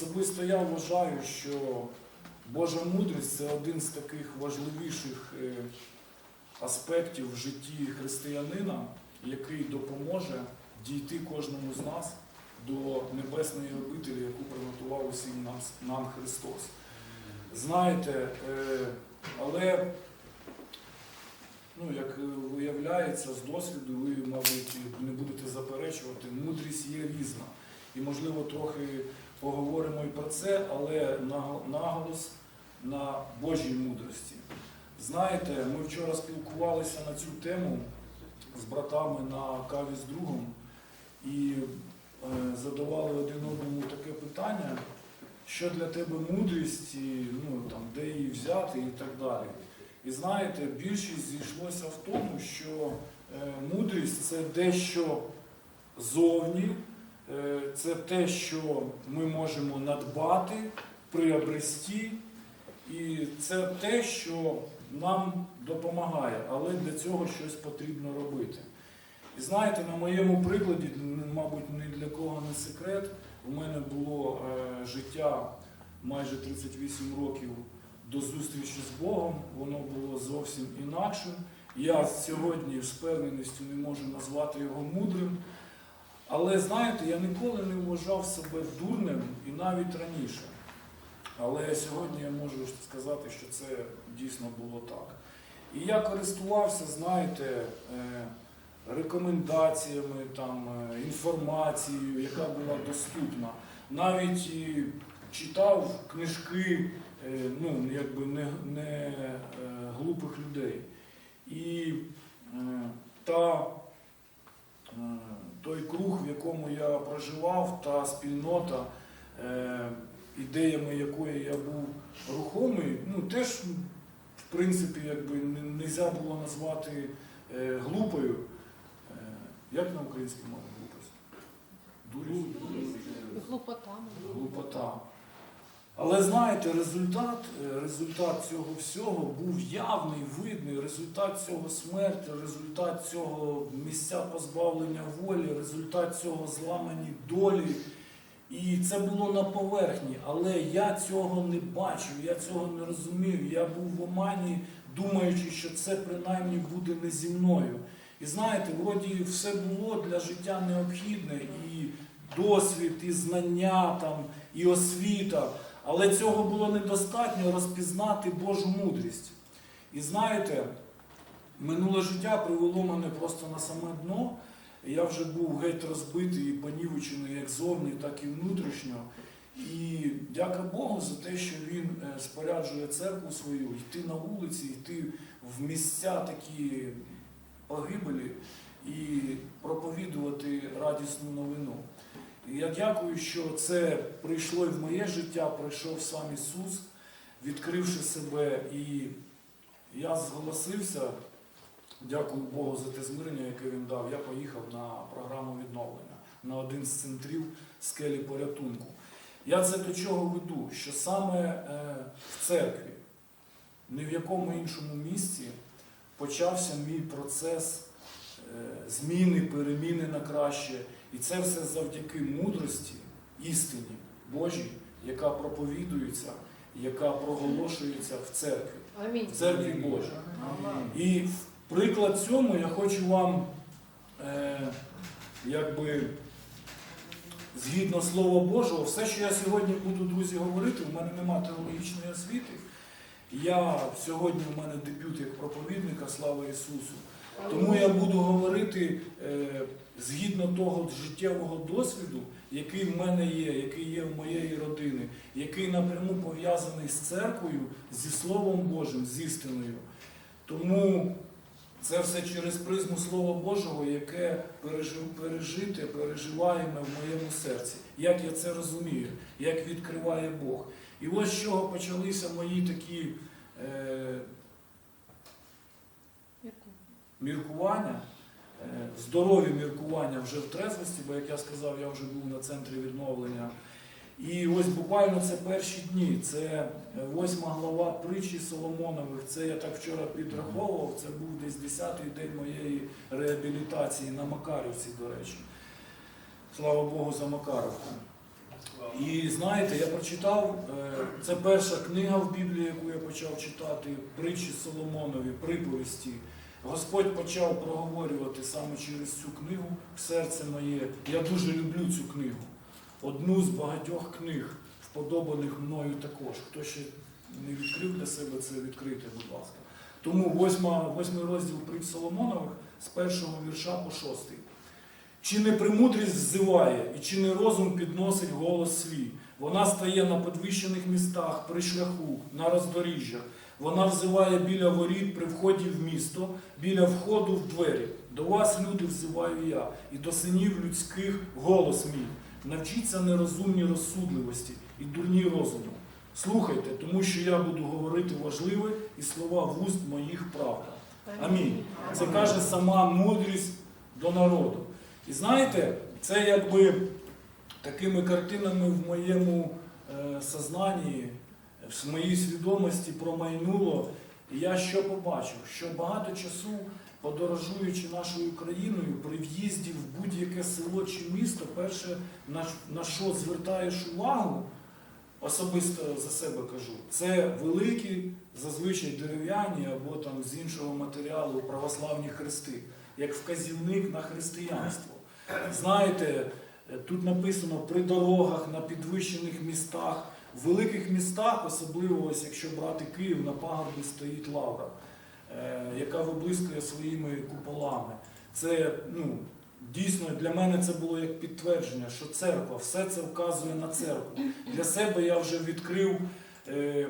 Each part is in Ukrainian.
Особисто я вважаю, що Божа мудрість це один з таких важливіших е, аспектів в житті християнина, який допоможе дійти кожному з нас до небесної обителі, яку приготував усім нам, нам Христос. Знаєте, е, але, ну, як виявляється, з досвіду, ви, мабуть, не будете заперечувати, мудрість є різна. І, можливо, трохи поговоримо і про це, але наголос на Божій мудрості. Знаєте, ми вчора спілкувалися на цю тему з братами на каві з другом і е, задавали один одному таке питання, що для тебе мудрість, і, ну, там, де її взяти і так далі. І знаєте, більшість зійшлося в тому, що е, мудрість це дещо зовні, це те, що ми можемо надбати, приобрести, і це те, що нам допомагає, але для цього щось потрібно робити. І знаєте, на моєму прикладі, мабуть, ні для кого не секрет, у мене було е, життя майже 38 років до зустрічі з Богом, воно було зовсім інакшим. Я сьогодні з певненістю не можу назвати його мудрим. Але знаєте, я ніколи не вважав себе дурним і навіть раніше. Але сьогодні я можу сказати, що це дійсно було так. І я користувався, знаєте, е, рекомендаціями, там, е, інформацією, яка була доступна. Навіть читав книжки е, ну, якби не, не глупих людей. І та, той круг, в якому я проживав, та спільнота, е, ідеями якої я був рухомий, ну теж, в принципі, якби не можна було назвати е, глупою. Е, як на українській мові глупость? Глупота. Глупота. Але знаєте, результат, е, результат цього всього був явний, видний. Результат цього смерті, результат цього місця позбавлення волі, результат цього зламані долі. І це було на поверхні, але я цього не бачив, я цього не розумів. Я був в омані, думаючи, що це принаймні буде не зі мною. І знаєте, вроді все було для життя необхідне, і досвід, і знання, там, і освіта. Але цього було недостатньо розпізнати Божу мудрість. І знаєте, минуле життя привело мене просто на саме дно. Я вже був геть розбитий і понівечений як зовні, так і внутрішньо. І дяка Богу за те, що він е, споряджує церкву свою, йти на вулиці, йти в місця такі погибелі і проповідувати радісну новину. І я дякую, що це прийшло і в моє життя, прийшов сам Ісус, відкривши себе, і я зголосився. Дякую Богу за те змирення, яке він дав. Я поїхав на програму відновлення на один з центрів скелі порятунку. Я це до чого веду? Що саме е, в церкві, ні в якому іншому місці почався мій процес е, зміни, переміни на краще. І це все завдяки мудрості, істині Божій, яка проповідується, яка проголошується в церкві, в церкві Божій. І в приклад цьому я хочу вам, е, якби, згідно Слова Божого, все, що я сьогодні буду, друзі, говорити, в мене немає теологічної освіти. Я сьогодні в мене дебют як проповідника, слава Ісусу. Тому я буду говорити е, згідно того життєвого досвіду, який в мене є, який є в моєї родини, який напряму пов'язаний з церквою, зі Словом Божим, з істиною. Тому це все через призму Слова Божого, яке пережите, переживаємо в моєму серці. Як я це розумію, як відкриває Бог. І ось з чого почалися мої такі е, міркування, здорові міркування вже в трезвості, бо, як я сказав, я вже був на центрі відновлення. І ось буквально це перші дні, це е, восьма глава притчі Соломонових. Це я так вчора підраховував, це був десь 10-й день моєї реабілітації на Макарівці, до речі. Слава Богу за Макаровку. І знаєте, я прочитав, е, це перша книга в Біблії, яку я почав читати, притчі Соломонові, приповісті. Господь почав проговорювати саме через цю книгу в серце моє. Я дуже люблю цю книгу. Одну з багатьох книг, вподобаних мною також. Хто ще не відкрив для себе це, відкрийте, будь ласка. Тому восьмий розділ притч Соломонових з першого вірша по шостий. Чи не премудрість взиває, і чи не розум підносить голос свій? Вона стає на підвищених містах, при шляху, на роздоріжжях. Вона взиває біля воріт при вході в місто, біля входу в двері. До вас, люди, взиваю я, і до синів людських голос мій. Навчіться нерозумній розсудливості і дурній розуму. Слухайте, тому що я буду говорити важливе, і слова вуст моїх правда. Амінь. Це каже сама мудрість до народу. І знаєте, це якби такими картинами в моєму е, сознанні, в моїй свідомості промайнуло. І я що побачив? Що багато часу, подорожуючи нашою країною, при в'їзді в будь-яке село чи місто, перше на, що звертаєш увагу, особисто за себе кажу, це великі, зазвичай дерев'яні або там з іншого матеріалу православні хрести, як вказівник на християнство. Знаєте, тут написано при дорогах, на підвищених містах, в великих містах, особливо ось якщо брати Київ, на пагорбі стоїть лавра, е, яка виблискує своїми куполами. Це ну, дійсно для мене це було як підтвердження, що церква, все це вказує на церкву. Для себе я вже відкрив е,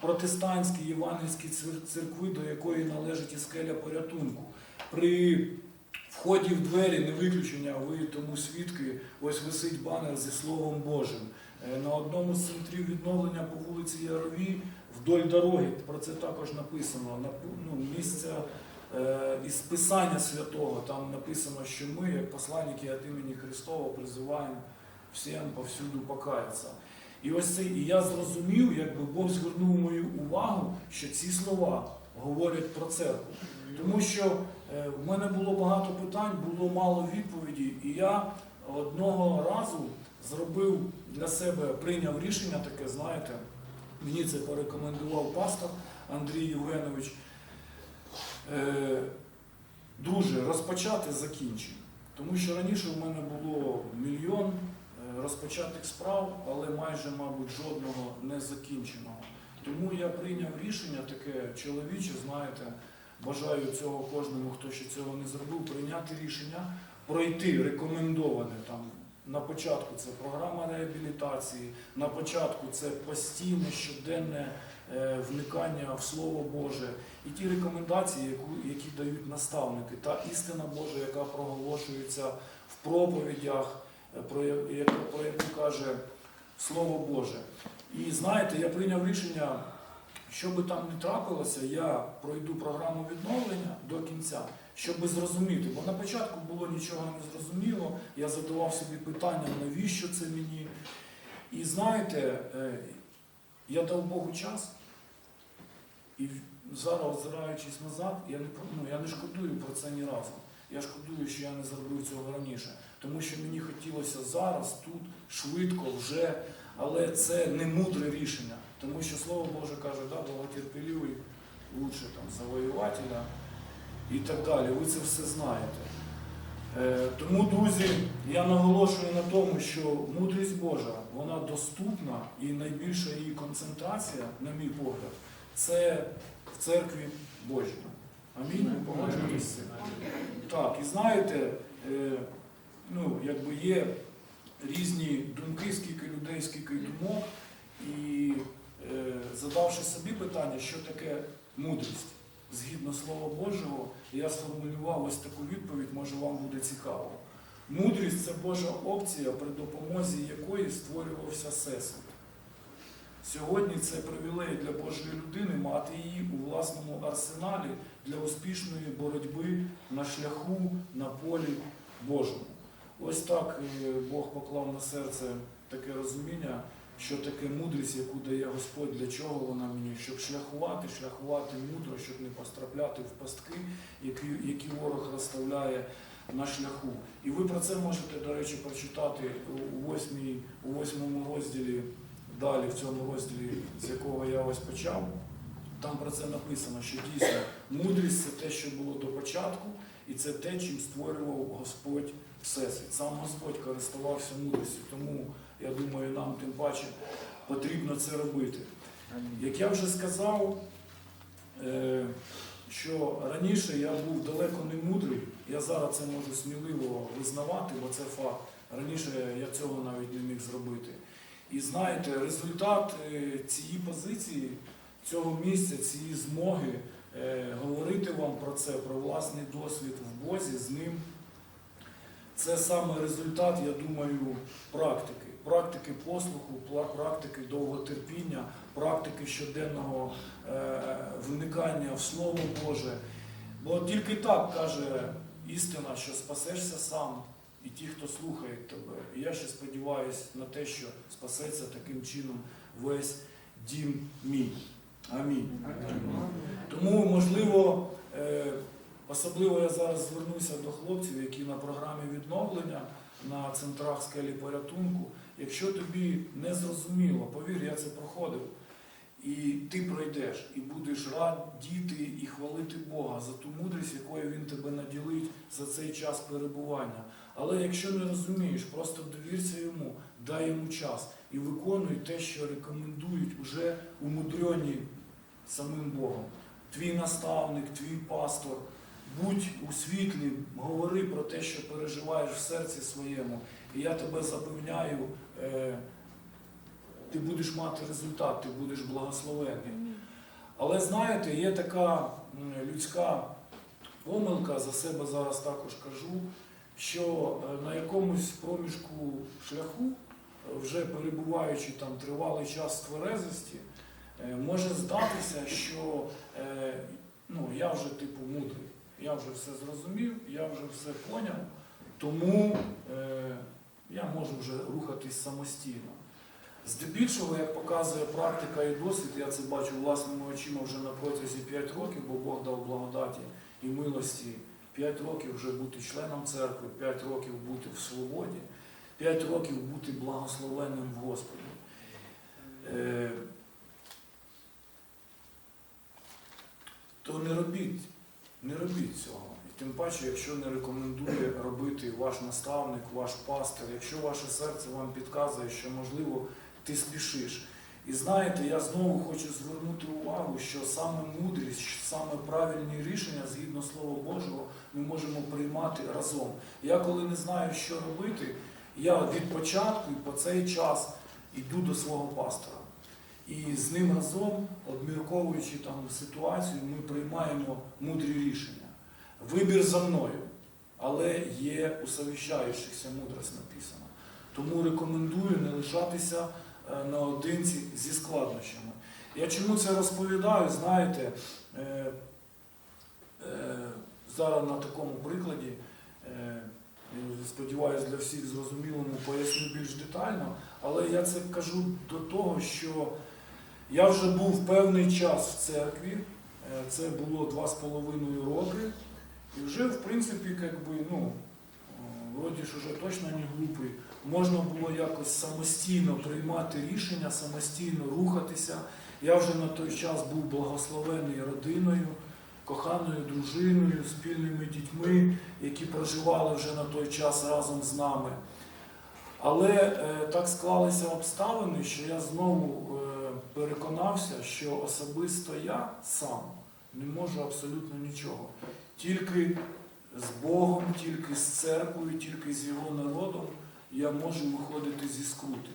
протестантські євангельські церкви, до якої належить і скеля порятунку. При вході в двері не виключення, ви тому свідки, ось висить банер зі Словом Божим. Е, На одному з центрів відновлення по вулиці Яровій вдоль дороги, про це також написано, на ну, місце е, із Писання Святого, там написано, що ми, як посланники від імені Христова, призиваємо всім повсюду покаятися. І ось це, і я зрозумів, якби Бог звернув мою увагу, що ці слова говорять про церкву. Тому що е, в мене було багато питань, було мало відповіді, і я одного разу зробив для себе, прийняв рішення таке, знаєте, мені це порекомендував пастор Андрій Євгенович. Е, Друже, розпочати закінчення. Тому що раніше в мене було мільйон е, розпочатих справ, але майже, мабуть, жодного не закінченого. Тому я прийняв рішення таке чоловіче, знаєте, бажаю цього кожному, хто ще цього не зробив, прийняти рішення, пройти рекомендоване там. На початку це програма реабілітації, на початку це постійне щоденне е, вникання в Слово Боже і ті рекомендації, які дають наставники, та істина Божа, яка проголошується в проповідях, е, про, яку каже Слово Боже. І знаєте, я прийняв рішення, що би там не трапилося, я пройду програму відновлення до кінця, щоб зрозуміти. Бо на початку було нічого не зрозуміло, я задавав собі питання, навіщо це мені. І знаєте, е, я дав Богу час, і зараз, озираючись назад, я не, ну, я не шкодую про це ні разу. Я шкодую, що я не зробив цього раніше. Тому що мені хотілося зараз, тут, швидко, вже, але це не мудре рішення. Тому що Слово Боже каже, да, благотерпеливий лучше там, завоювателя і так далі. Ви це все знаєте. Е, Тому, друзі, я наголошую на тому, що мудрість Божа, вона доступна і найбільша її концентрація, на мій погляд, це в церкві Божій. Амінь. Погоджуєтесь? Так, і знаєте, е, ну, якби є різні думки, скільки людей, скільки думок, і е, задавши собі питання, що таке мудрість згідно Слова Божого, я сформулював ось таку відповідь, може вам буде цікаво. Мудрість це Божа опція, при допомозі якої створювався всесвіт. Сьогодні це привілей для Божої людини мати її у власному арсеналі для успішної боротьби на шляху на полі Божому. Ось так е, Бог поклав на серце таке розуміння, що таке мудрість, яку дає Господь, для чого вона мені, щоб шляхувати, шляхувати мудро, щоб не пострапляти в пастки, які, які ворог розставляє на шляху. І ви про це можете, до речі, прочитати у восьмій, у восьмому розділі, далі в цьому розділі, з якого я ось почав. Там про це написано, що дійсно мудрість це те, що було до початку, і це те, чим створював Господь Всесвіт. Сам Господь користувався мудрістю, тому я думаю, нам тим паче потрібно це робити. Як я вже сказав, е, що раніше я був далеко не мудрий, я зараз це можу сміливо визнавати, бо це факт. Раніше я цього навіть не міг зробити. І знаєте, результат е, цієї позиції, цього місця, цієї змоги е, говорити вам про це, про власний досвід в Бозі з ним, це саме результат, я думаю, практики. Практики послуху, практики довготерпіння, практики щоденного е, вникання в Слово Боже. Бо тільки так каже істина, що спасешся сам і ті, хто слухає тебе. І я ще сподіваюся на те, що спасеться таким чином весь дім мій. Амінь. Тому, можливо, е, особливо я зараз звернуся до хлопців, які на програмі відновлення на центрах скелі порятунку. Якщо тобі не зрозуміло, повір, я це проходив. І ти пройдеш, і будеш радіти і хвалити Бога за ту мудрість, якою Він тебе наділить за цей час перебування. Але якщо не розумієш, просто довірся йому, дай йому час і виконуй те, що рекомендують уже умудрені самим Богом. Твій наставник, твій пастор, будь у світлі, говори про те, що переживаєш в серці своєму. І я тебе запевняю, е, ти будеш мати результат, ти будеш благословений. Але знаєте, є така людська помилка, за себе зараз також кажу, що е, на якомусь проміжку шляху, вже перебуваючи там тривалий час тверезості, е, може здатися, що ну, я вже типу мудрий, я вже все зрозумів, я вже все поняв, тому е, я можу вже рухатись самостійно. Здебільшого, як показує практика і досвід, я це бачу власними очима вже на протязі 5 років, бо Бог дав благодаті і милості. 5 років вже бути членом церкви, 5 років бути в свободі, 5 років бути благословенним в Господі. Е, то не робіть, не робіть цього. І тим паче, якщо не рекомендує робити ваш наставник, ваш пастир, якщо ваше серце вам підказує, що можливо ти спішиш. І знаєте, я знову хочу звернути увагу, що саме мудрість, саме правильні рішення згідно Слова Божого ми можемо приймати разом. Я коли не знаю, що робити, я від початку і по цей час йду до свого пастора. І з ним разом, обмірковуючи там ситуацію, ми приймаємо мудрі рішення. Вибір за мною, але є у совіщаючихся мудрость написано. Тому рекомендую не лишатися е, наодинці зі складнощами. Я чому це розповідаю, знаєте, е, е, зараз на такому прикладі, сподіваюся, для всіх зрозумілому поясню більш детально, але я це кажу до того, що я вже був певний час в церкві, е, це було два з половиною роки, і вже, в принципі, як би, ну, е, вроді ж уже точно не глупий, можна було якось самостійно приймати рішення, самостійно рухатися. Я вже на той час був благословений родиною, коханою дружиною, спільними дітьми, які проживали вже на той час разом з нами. Але е, так склалися обставини, що я знову переконався, що особисто я сам не можу абсолютно нічого. Тільки з Богом, тільки з церквою, тільки з його народом я можу виходити зі скрути.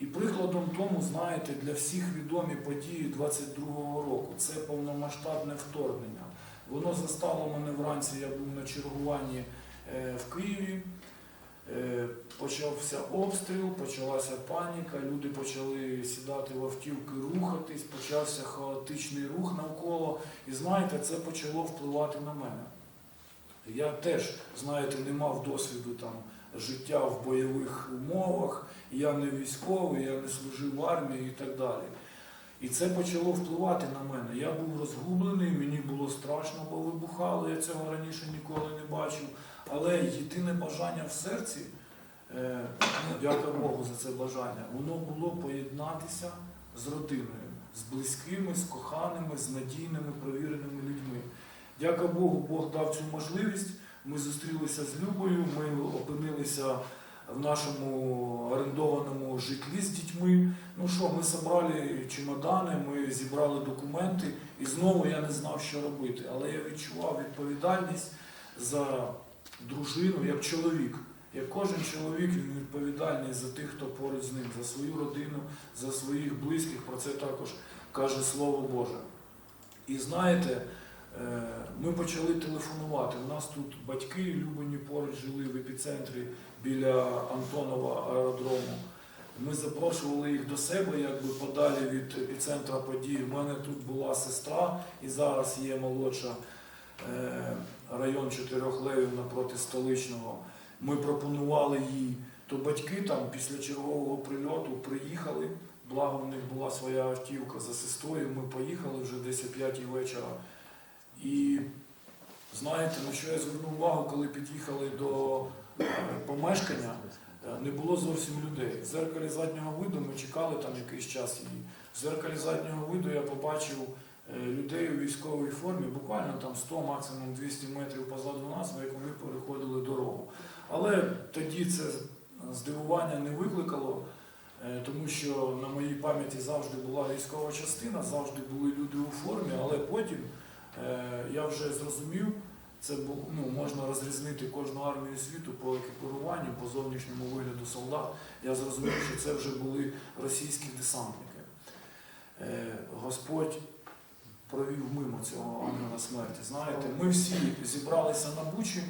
І прикладом тому, знаєте, для всіх відомі події 22-го року. Це повномасштабне вторгнення. Воно застало мене вранці, я був на чергуванні е, в Києві. Е, Почався обстріл, почалася паніка, люди почали сідати в автівки, рухатись, почався хаотичний рух навколо. І знаєте, це почало впливати на мене. Я теж, знаєте, не мав досвіду там життя в бойових умовах, я не військовий, я не служив в армії і так далі. І це почало впливати на мене. Я був розгублений, мені було страшно, бо вибухало, я цього раніше ніколи не бачив. Але єдине бажання в серці, е, ну, дякую Богу за це бажання, воно було поєднатися з родиною, з близькими, з коханими, з надійними, провіреними людьми. Дякую Богу, Бог дав цю можливість. Ми зустрілися з Любою, ми опинилися в нашому орендованому житлі з дітьми. Ну що, ми зібрали чемодани, ми зібрали документи, і знову я не знав, що робити. Але я відчував відповідальність за дружину як чоловік. Як кожен чоловік він відповідальний за тих, хто поруч з ним, за свою родину, за своїх близьких. Про це також каже Слово Боже. І знаєте, е, ми почали телефонувати. У нас тут батьки Любані поруч жили в епіцентрі біля Антонова аеродрому. Ми запрошували їх до себе, якби подалі від епіцентра подій. У мене тут була сестра, і зараз є молодша е, район Чотирьох Левів напроти столичного. Ми пропонували їй, то батьки там після чергового прильоту приїхали. Благо в них була своя автівка за сестрою. Ми поїхали вже десь о п'ятій вечора. І знаєте, на що я звернув увагу, коли під'їхали до е, помешкання, е, не було зовсім людей. В зеркалі заднього виду ми чекали там якийсь час її. В зеркалі заднього виду я побачив людей у військовій формі, буквально там 100, максимум 200 метрів позаду нас, як вони переходили дорогу. Але тоді це здивування не викликало, е, тому що на моїй пам'яті завжди була військова частина, завжди були люди у формі, але потім е, я вже зрозумів, це ну, можна розрізнити кожну армію світу по екіпіруванню, по зовнішньому вигляду солдат. Я зрозумів, що це вже були російські десантники. Е, Господь провів мимо цього ангела смерті. Знаєте, ми всі зібралися на Бучі,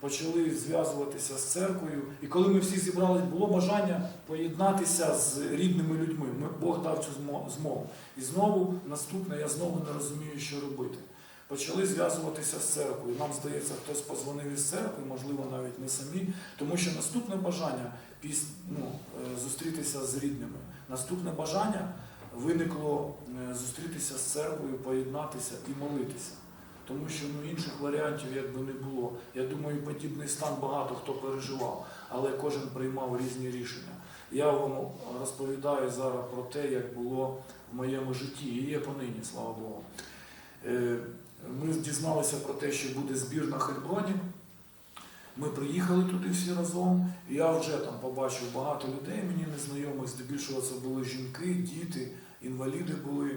почали зв'язуватися з церквою. І коли ми всі зібрались, було бажання поєднатися з рідними людьми. Ми, Бог дав цю змо- змогу. І знову наступне, я знову не розумію, що робити. Почали зв'язуватися з церквою. Нам здається, хтось позвонив із церкви, можливо, навіть не самі, тому що наступне бажання ну, е, зустрітися з рідними. Наступне бажання виникло е, зустрітися з церквою, поєднатися і молитися. Тому що ну, інших варіантів якби не було. Я думаю, подібний стан багато хто переживав, але кожен приймав різні рішення. Я вам розповідаю зараз про те, як було в моєму житті, і є понині, слава Богу. Е, Ми дізналися про те, що буде збір на Хельброні. Ми приїхали туди всі разом, я вже там побачив багато людей, мені незнайомих, здебільшого це були жінки, діти, інваліди були.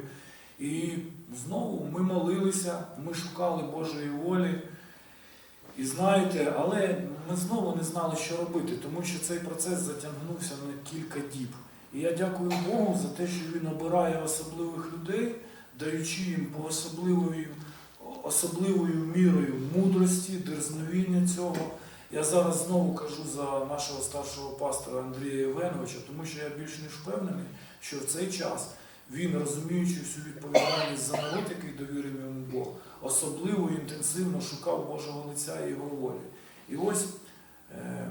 І знову ми молилися, ми шукали Божої волі. І знаєте, але ми знову не знали, що робити, тому що цей процес затягнувся на кілька діб. І я дякую Богу за те, що він обирає особливих людей, даючи їм по особливою, особливою мірою мудрості, дерзновіння цього. Я зараз знову кажу за нашого старшого пастора Андрія Євгеновича, тому що я більш ніж впевнений, що в цей час він, розуміючи всю відповідальність за народ, який довірив йому Бог, особливо інтенсивно шукав Божого лиця і його волі. І ось е,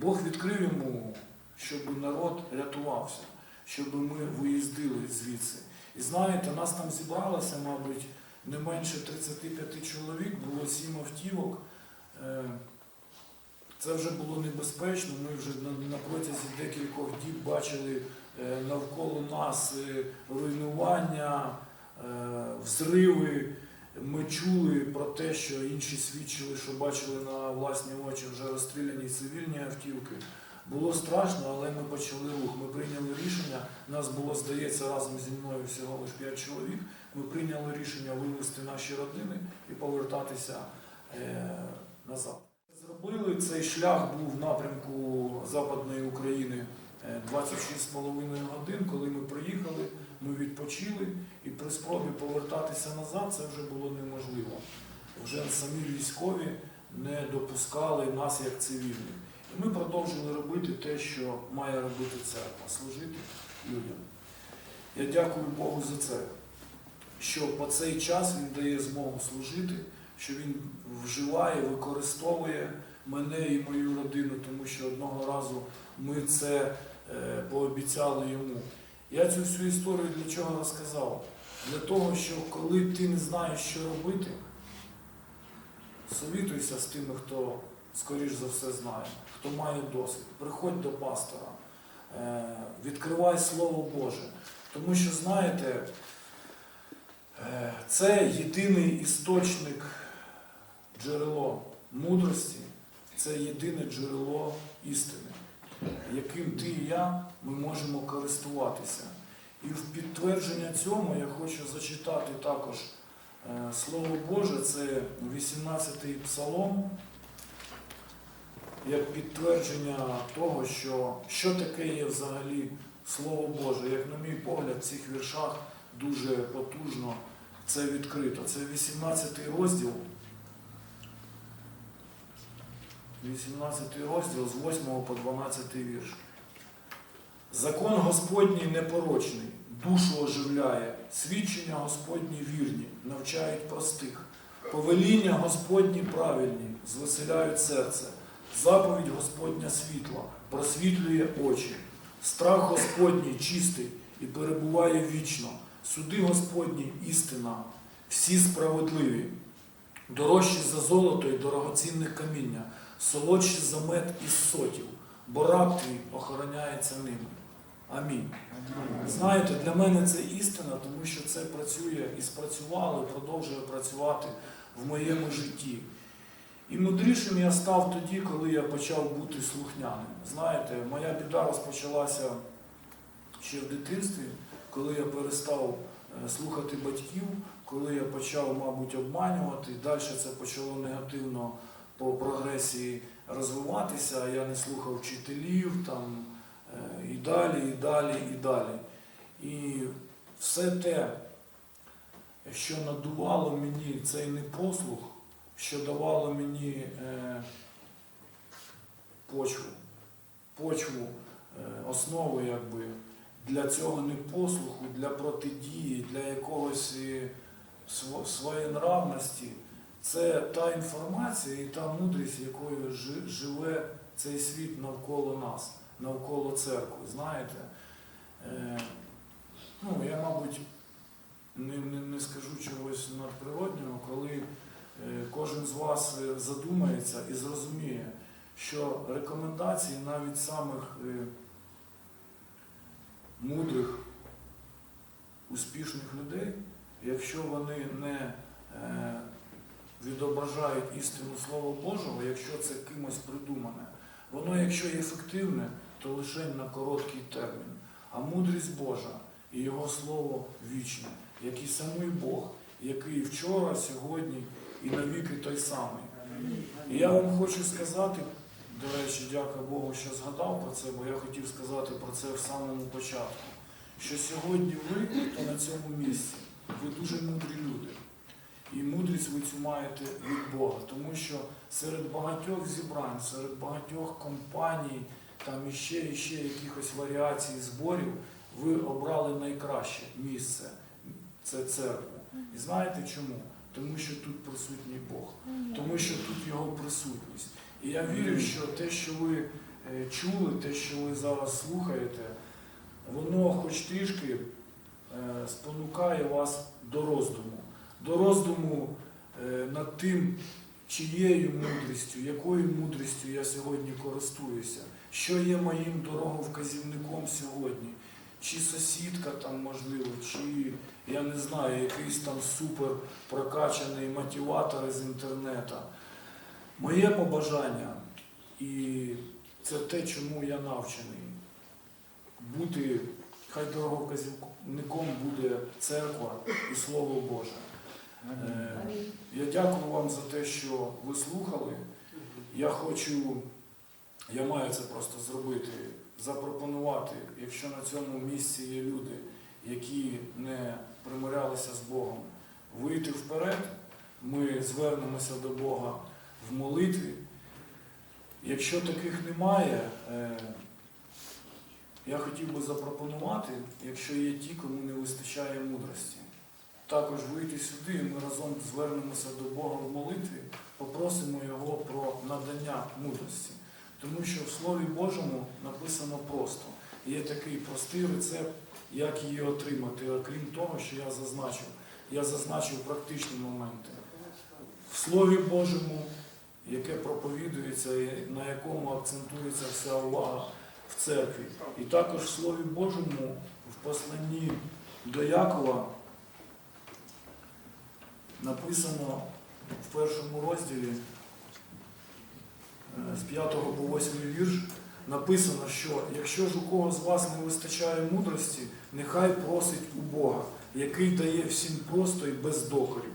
Бог відкрив йому, щоб народ рятувався, щоб ми виїздили звідси. І знаєте, нас там зібралося, мабуть, не менше 35 чоловік, було сім автівок. Е, Це вже було небезпечно. Ми вже на, протязі декількох діб бачили навколо нас е, руйнування, е, взриви. Ми чули про те, що інші свідчили, що бачили на власні очі вже розстріляні цивільні автівки. Було страшно, але ми почали рух. Ми прийняли рішення. Нас було, здається, разом зі мною всього лише 5 чоловік. Ми прийняли рішення вивезти наші родини і повертатися е, назад. Зробили цей шлях був в напрямку Западної України е, 26,5 годин. Коли ми приїхали, ми відпочили, і при спробі повертатися назад це вже було неможливо. Вже самі військові не допускали нас як цивільних. І ми продовжили робити те, що має робити церква служити людям. Я дякую Богу за це, що по цей час Він дає змогу служити, що Він вживає, використовує мене і мою родину, тому що одного разу ми це е, пообіцяли йому. Я цю всю історію для чого розказав? Для того, що коли ти не знаєш, що робити, совітуйся з тими, хто скоріш за все, знає, хто має досвід. Приходь до пастора, е, відкривай Слово Боже. Тому що, знаєте, е, це єдиний істочник джерело мудрості, це єдине джерело істини, яким ти і я ми можемо користуватися. І в підтвердження цьому я хочу зачитати також е, Слово Боже, це 18-й псалом, як підтвердження того, що, що таке є взагалі Слово Боже. Як, на мій погляд, в цих віршах дуже потужно це відкрито. Це 18-й розділ. 18 розділ з 8 по 12 вірш. Закон Господній непорочний, душу оживляє, свідчення Господні вірні, навчають простих. Повеління Господні правильні, звеселяють серце, заповідь Господня світла, просвітлює очі, страх Господній чистий і перебуває вічно, суди Господні істина, всі справедливі, дорожчі за золото і дорогоцінне каміння, солодші за мед із сотів, бо раб твій охороняється ними. Амінь. Знаєте, для мене це істина, тому що це працює і спрацювало, і продовжує працювати в моєму житті. І мудрішим я став тоді, коли я почав бути слухняним. Знаєте, моя біда розпочалася ще в дитинстві, коли я перестав е, слухати батьків, коли я почав, мабуть, обманювати. і Далі це почало негативно по прогресії розвиватися. Я не слухав вчителів там, е, і далі, і далі, і далі. І все те, що надувало мені цей непослух, що давало мені е, почву, почву, е, основу якби, для цього непослуху, для протидії, для якогось е, сво- своєнравності, це та інформація і та мудрість, якою живе цей світ навколо нас, навколо церкви. Знаєте, е, ну, я, мабуть, не, не, не скажу чогось надприроднього, коли е, кожен з вас задумається і зрозуміє, що рекомендації навіть самих е, мудрих, успішних людей, якщо вони не відображають істину Слова Божого, якщо це кимось придумане, воно, якщо є ефективне, то лише на короткий термін. А мудрість Божа і Його Слово вічне, як і самий Бог, який вчора, сьогодні і навіки той самий. І я вам хочу сказати, до речі, дякую Богу, що згадав про це, бо я хотів сказати про це в самому початку. Що сьогодні ви, хто на цьому місці, ви дуже мудрі люди. І мудрість ви цю маєте від Бога, тому що серед багатьох зібрань, серед багатьох компаній, там іще, іще якихось варіацій зборів, ви обрали найкраще місце це церкву. І знаєте чому? Тому що тут присутній Бог, тому що тут його присутність. І я вірю, що те, що ви е, чули, те, що ви зараз слухаєте, воно хоч трішки е, спонукає вас до роздуму, до роздуму е, над тим, чиєю мудрістю, якою мудрістю я сьогодні користуюся, що є моїм дороговказівником сьогодні. Чи сусідка там можливо, чи я не знаю, якийсь там супер прокачаний мотиватор із інтернету. Моє побажання, і це те, чому я навчений. Бути, хай дороговказівником буде церква і Слово Боже. Е, Я дякую вам за те, що ви слухали. Я хочу, я маю це просто зробити, запропонувати, якщо на цьому місці є люди, які не примирялися з Богом, вийти вперед, ми звернемося до Бога в молитві. Якщо таких немає, е, я хотів би запропонувати, якщо є ті, кому не вистачає мудрості, також вийти сюди, і ми разом звернемося до Бога в молитві, попросимо Його про надання мудрості. Тому що в Слові Божому написано просто. Є такий простий рецепт, як її отримати, окрім того, що я зазначив. Я зазначив практичні моменти. В Слові Божому яке проповідується на якому акцентується вся увага в церкві. І також в Слові Божому в посланні до Якова написано в першому розділі е, з 5 по 8 вірш написано, що якщо ж у кого з вас не вистачає мудрості, нехай просить у Бога, який дає всім просто і без докорів,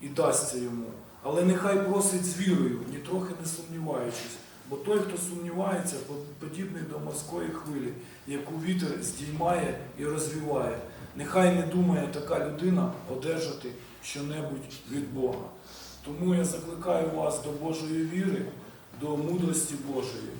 і дасться йому. Але нехай просить з вірою, нітрохи не сумніваючись, бо той, хто сумнівається, подібний до морської хвилі, яку вітер здіймає і розвіває. Нехай не думає така людина одержати щонебудь від Бога. Тому я закликаю вас до Божої віри, до мудрості Божої.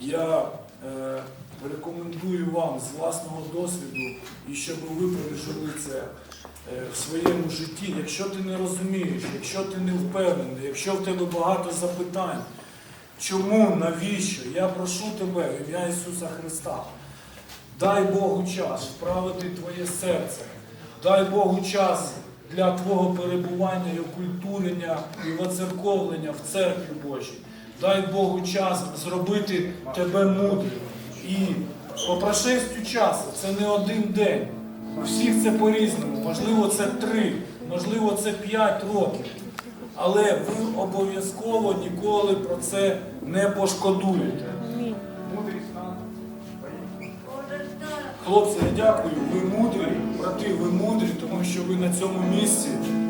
Я е, рекомендую вам з власного досвіду, і щоб ви пережили це е, в своєму житті. Якщо ти не розумієш, якщо ти не впевнений, якщо в тебе багато запитань, чому, навіщо, я прошу тебе, ім'я Ісуса Христа, дай Богу час вправити твоє серце, дай Богу час для твого перебування і окультурення і воцерковлення в церкві Божій. Дай Богу час зробити тебе мудрим. І по прошестю часу це не один день. У всіх це по-різному. Можливо, це три, можливо, це п'ять років. Але ви обов'язково ніколи про це не пошкодуєте. Хлопці, я дякую, ви мудрі, брати, ви мудрі, тому що ви на цьому місці.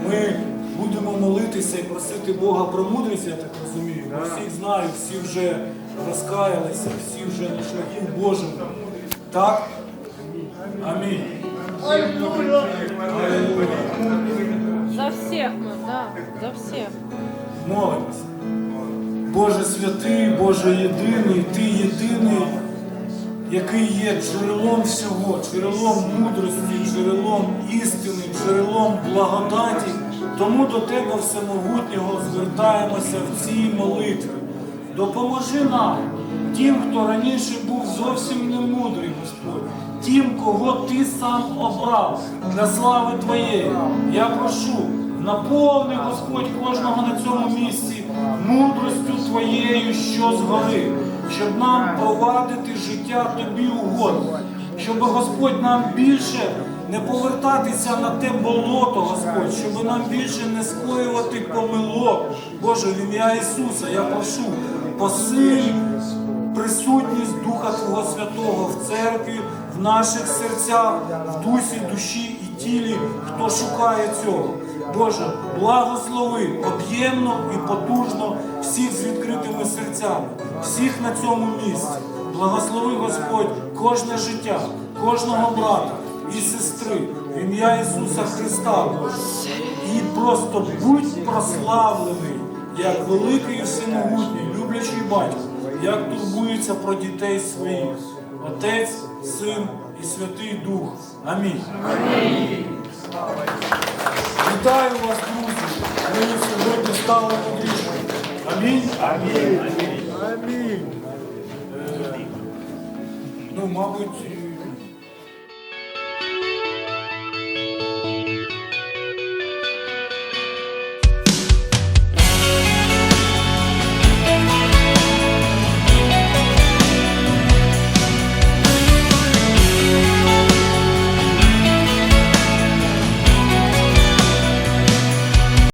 Ми будемо молитися і просити Бога про мудрість, я так розумію. Бо всіх знаю, всі вже розкаялися, всі вже на шляху Божому. Так? Амінь. За всех мы, да, за всех. Молимося. Боже святий, Боже єдиний, Ти єдиний, який є джерелом всього, джерелом мудрості, джерелом істини, джерелом благодаті. Тому до Тебе Всемогутнього звертаємося в цій молитві. Допоможи нам, тим, хто раніше був зовсім не мудрий, Господь, тим, кого Ти сам обрав для слави Твоєї. Я прошу, наповни, Господь, кожного на цьому місці мудростю Твоєю, що згори, щоб нам провадити життя Тобі угодно, щоб Господь нам більше не повертатися на те болото, Господь, щоб нам більше не скоювати помилок. Боже, в ім'я Ісуса, я прошу, посиль присутність Духа Твого Святого в церкві, в наших серцях, в дусі, душі і тілі, хто шукає цього. Боже, благослови об'ємно і потужно всіх з відкритими серцями, всіх на цьому місці. Благослови Господь кожне життя, кожного брата і сестри в ім'я Ісуса Христа Боже. І просто будь прославлений, як великий і всемогутній, люблячий батько, як турбується про дітей своїх. Отець, Син і Святий Дух. Амінь. Вітаю вас, друзі! Ми сьогодні стали мудрішими. Амінь. Амінь. Амінь. Амінь. Ну, мабуть,